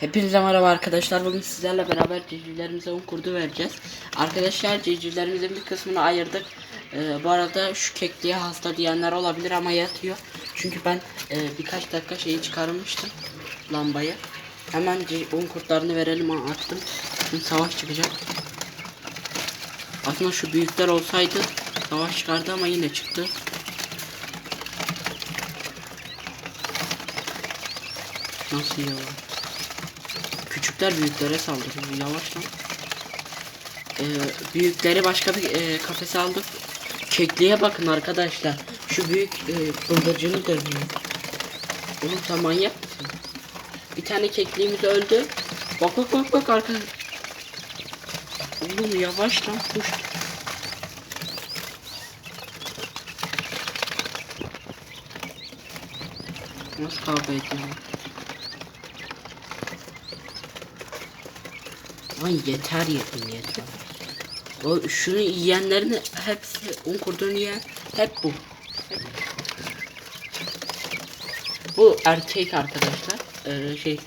Hepinize merhaba arkadaşlar. Bugün sizlerle beraber civcivlerimize un kurdu vereceğiz. Arkadaşlar civcivlerimizin bir kısmını ayırdık. Ee, bu arada şu kekliğe hasta diyenler olabilir ama yatıyor. Çünkü ben e, birkaç dakika şeyi çıkarmıştım. Lambayı. Hemen un kurtlarını verelim attım. Şimdi savaş çıkacak. Aslında şu büyükler olsaydı savaş çıkardı ama yine çıktı. Nasıl ya? Küçükler büyüklere saldırıyor. Yavaş. Ee, büyükleri başka bir e, kafese aldık. Kekliğe bakın arkadaşlar. Şu büyük e, bıldırcını dönüyor. Oğlum sen manyak mısın? Bir tane kekliğimiz öldü. Bak bak bak bak arka. Oğlum yavaş kuş. Nasıl kavga ediyor? Ay yeter yedim yeter. O şunu yiyenlerin hepsi un kurduğunu yiyen hep bu. Bu erkek arkadaşlar. Ee, şey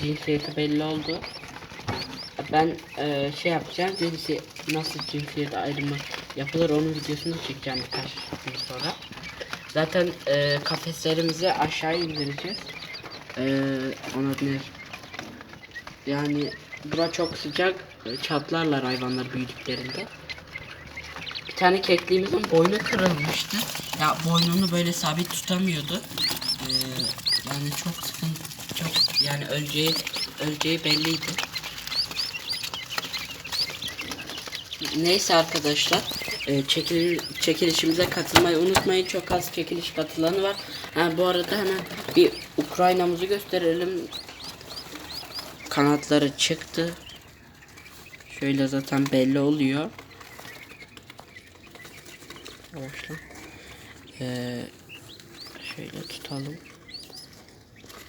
cinsiyeti belli oldu. Ben e, şey yapacağım cinsi nasıl cinsiyet ayrımı yapılır onun videosunu çekeceğim birkaç gün sonra. Zaten e, kafeslerimizi aşağı indireceğiz. E, ona ne? Yani bura çok sıcak. Çatlarlar hayvanlar büyüdüklerinde. Bir tane kekliğimizin boynu kırılmıştı. Ya boynunu böyle sabit tutamıyordu. Ee, yani çok sıkıntı, çok yani öleceği öleceği belliydi. Neyse arkadaşlar. E, çekil, çekilişimize katılmayı unutmayın. Çok az çekiliş katılanı var. Ha, bu arada hemen bir Ukrayna'mızı gösterelim. Kanatları çıktı. Şöyle zaten belli oluyor. Yavaşla. Ee, şöyle tutalım.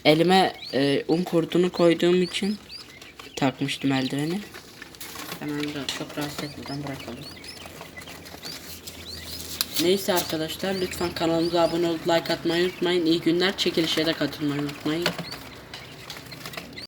Elime e, un kurdunu koyduğum için takmıştım eldiveni. Hemen biraz çok rahatsız etmeden bırakalım. Neyse arkadaşlar lütfen kanalımıza abone olup like atmayı unutmayın. İyi günler. Çekilişe de katılmayı unutmayın.